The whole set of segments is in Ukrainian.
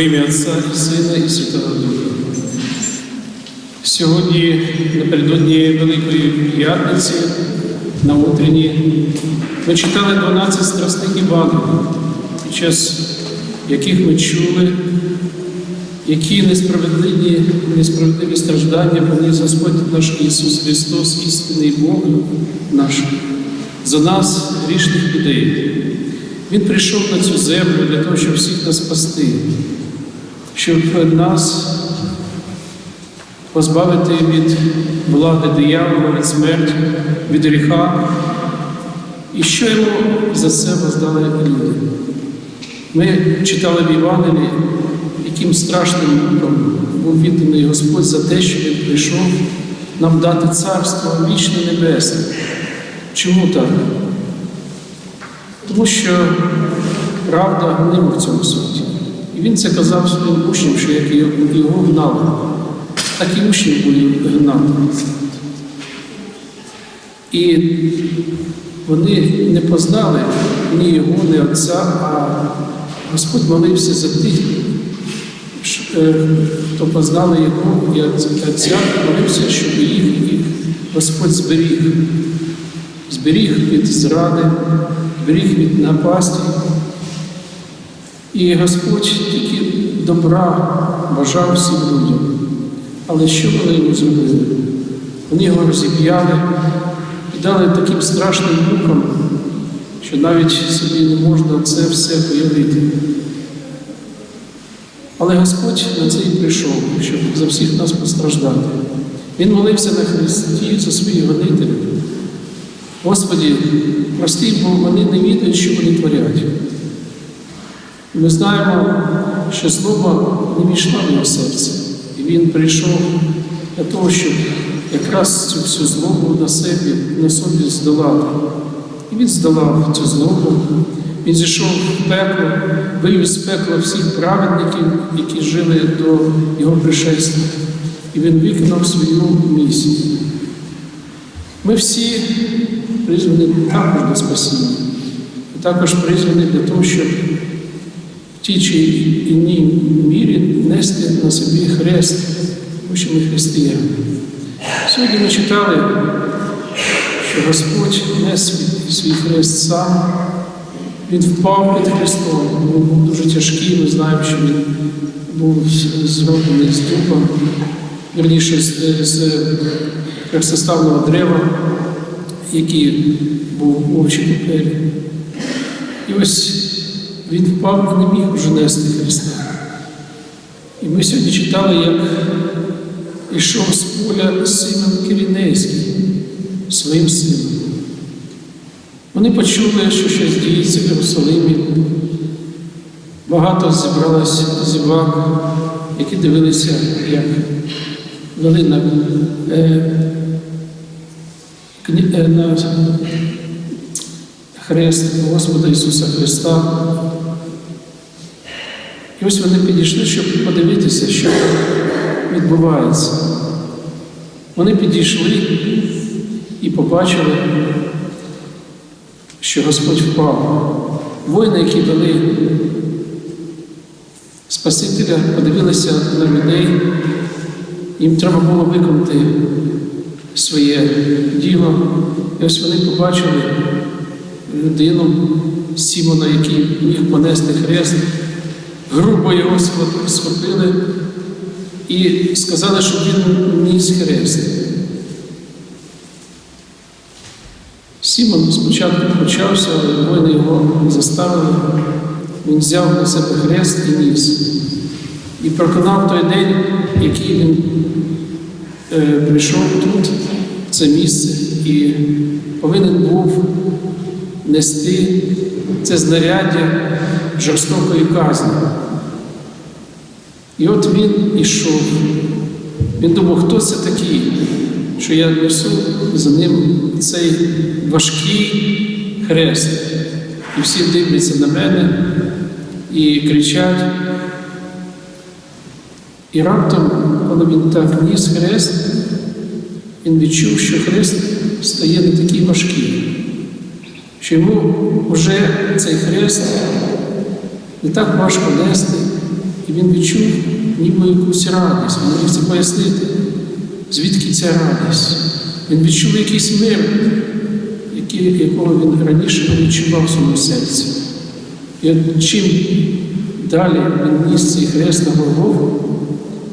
Во ім'я Отця і Сина і Святого Духа. Сьогодні, напередодні Великої П'ятниці, на утренні, ми читали 12 страсних Івангелій, під час яких ми чули, які несправедливі, несправедливі страждання поніс Господь наш Ісус Христос, істинний Бог наш, за нас, грішних людей. Він прийшов на цю землю для того, щоб всіх нас спасти, щоб нас позбавити від влади диявола, від смерті, від гріха. І що йому за це воздали люди? Ми читали в Євангелії, яким страшним муком був відданий Господь за те, що Він прийшов нам дати царство вічне небесне. Чому так? Тому що правда гнима в цьому світі. І він це казав своїм учням, що як його гнали, так і учні були гнати. І вони не познали ні його, ні Отця, а Господь молився за тих, хто познали його і Отця, молився, щоб їх, їх Господь зберіг. Зберіг від зради, зберіг від напасті. І Господь тільки добра бажав всім людям. Але що вони йому зробили? Вони його розіп'яли і дали таким страшним мукам, що навіть собі не можна це все уявити. Але Господь на це і прийшов, щоб за всіх нас постраждати. Він молився на Христі за своїх гонителів. Господі, прости, бо вони не відають, що вони творять. Ми знаємо, що злоба не війшла в його серце. І він прийшов для того, щоб якраз цю всю злобу на собі, на собі здолати. І він здолав цю злобу. Він зійшов в пекло, вивів з пекла всіх праведників, які жили до його пришестя. І він виконав свою місію. Ми всі призвані також до спасіння. І також призвані для того, щоб в тій чи іній мірі нести на собі хрест, тому що ми християни. Сьогодні ми читали, що Господь нес свій, хрест сам, Він впав під Христом, він був дуже тяжкий, ми знаємо, що він був зроблений з дуба, верніше з, з хрестоставного дерева, який був очі папері. І ось він впав і не міг вже нести Христа. І ми сьогодні читали, як йшов з поля Симон Кирінейський своїм сином. Вони почули, що щось діється в Єрусалимі. Багато зібралось зівак, які дивилися, як вели на, е, е, на хрест Господа Ісуса Христа. І ось вони підійшли, щоб подивитися, що відбувається. Вони підійшли і побачили, що Господь впав. Воїни, які вели Спасителя, подивилися на людей, їм треба було виконати своє діло. І ось вони побачили людину Сімона, який міг понести хрест, грубо його схопили і сказали, що він ніс хрест. Сімон спочатку почався, але воїни його заставили. Він взяв на себе хрест і ніс. І проконав той день, який він е, прийшов тут, в це місце, і повинен був нести це знаряддя жорстокої казни. І от він ішов. Він думав, хто це такий, що я несу за ним цей важкий хрест. І всі дивляться на мене і кричать. І раптом, коли він так ніс хрест, він відчув, що хрест стає не такий важкий, що йому вже цей хрест не так важко нести, І він відчув ніби якусь радість. Він міг це пояснити, звідки ця радість. Він відчув якийсь мир, якого він раніше не відчував в своєму серці. І чим далі він ніс цей хрест на Голгофу,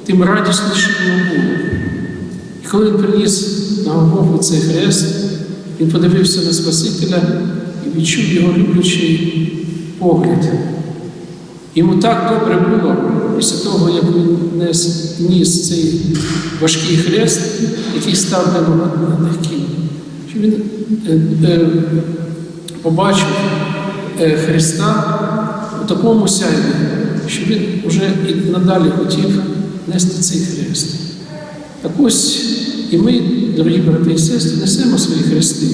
тим радісніше йому було. І коли він приніс на Голгофу цей хрест, він подивився на Спасителя і відчув його люблячий погляд. Йому так добре було після того, як він нес, ніс цей важкий хрест, який став легким, що він е, е, побачив е, Христа у такому сяйві, що він вже і надалі хотів нести цей хрест. Так ось і ми, дорогі брати і сестри, несемо свої хрести.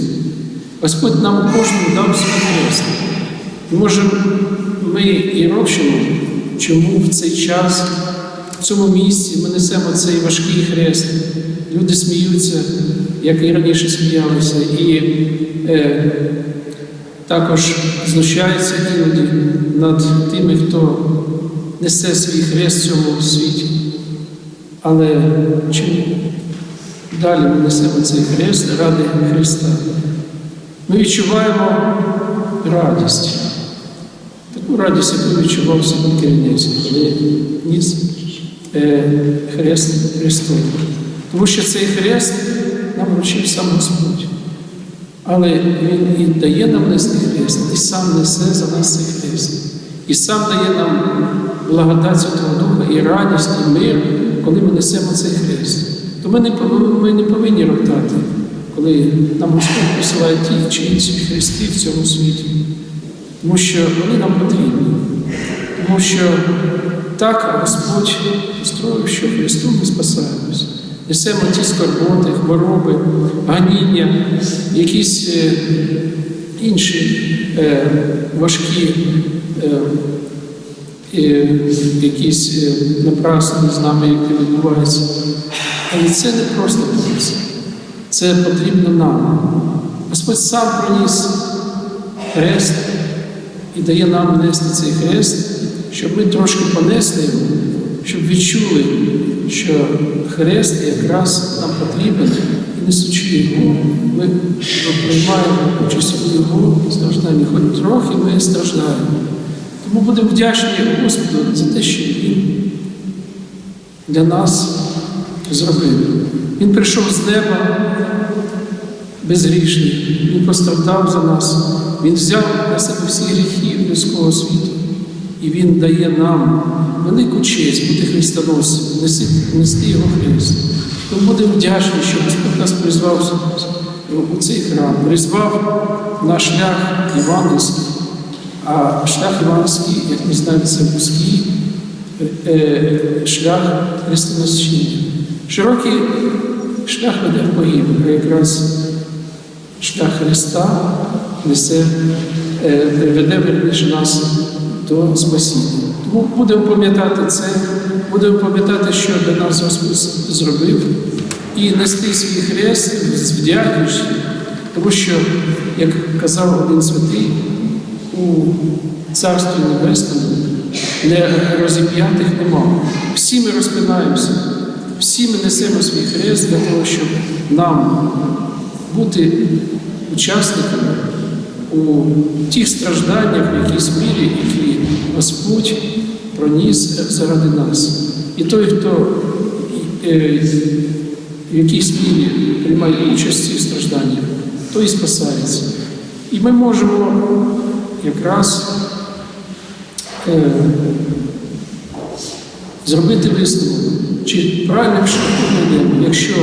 Господь нам кожному дав свій хрест. І може ми і робимо, чому в цей час, в цьому місці ми несемо цей важкий хрест. Люди сміються, як і раніше сміялися, і е, також знущаються іноді над тими, хто несе свій хрест в цьому світі. Але чим далі ми несемо цей хрест ради Христа, ми відчуваємо радість. Таку радість, яку відчував собі керівниця, коли ніс е, хрест Христовий. Тому що цей хрест нам вручив сам Господь. Але Він і дає нам нести хрест, і сам несе за нас цей хрест. І сам дає нам благодать Святого Духа і радість, і мир, коли ми несемо цей хрест. То ми не, пов- ми не повинні роптати, коли нам Господь посилає ті чи інші хрести в цьому світі. Тому що вони нам потрібні. Тому що так Господь устроїв, що Христом ми спасаємось. Несемо ті скорботи, хвороби, ганіння, якісь е, інші е, важкі, е, е, якісь е, напрасні з нами, які відбуваються. Але це не просто потрібно. Це потрібно нам. Господь сам приніс хрест і дає нам нести цей хрест, щоб ми трошки понесли його, щоб відчули, що хрест якраз нам потрібен, і несучи його, ми приймаємо участь у його стражданні. Хоч трохи ми страждаємо. Тому будемо вдячні Господу за те, що Він для нас зробив. Він прийшов з неба безгрішний, Він постраждав за нас, Він взяв на себе всі гріхи людського світу. І Він дає нам велику честь бути христоносцем, нести, його хрест. Тому будемо вдячні, що Господь нас призвав у цей храм, призвав на шлях Івангельський, а шлях Івангельський, як ми знаємо, це вузький е, шлях хрестоносіння. Широкий шлях веде в погибель, якраз шлях Христа несе, е, веде верніше нас до спасіння. Тому будемо пам'ятати це, будемо пам'ятати, що для нас Господь зробив, і нести свій хрест з вдячністю, тому що, як казав один святий, у Царстві Небесному не розіп'ятих нема. Всі ми розпинаємося, всі ми несемо свій хрест для того, щоб нам бути учасниками у тих стражданнях, в якійсь мірі, які Господь проніс заради нас. І той, хто е, в якійсь мірі приймає участь в цих стражданнях, той і спасається. І ми можемо якраз е, зробити висновок, чи правильним шляхом ми йдемо, якщо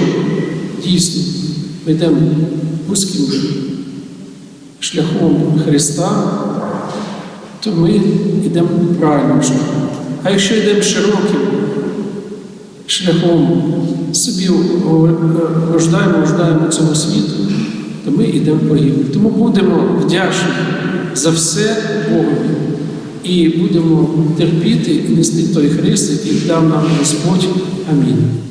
дійсно ми йдемо вузьким шляхом Христа, то ми йдемо правильним шляхом. А якщо йдемо широким шляхом собі гождаємо, гождаємо цьому світу, то ми йдемо погибель. Тому будемо вдячні за все Богові і будемо терпіти і нести той Христ, який дав нам Господь. Амінь.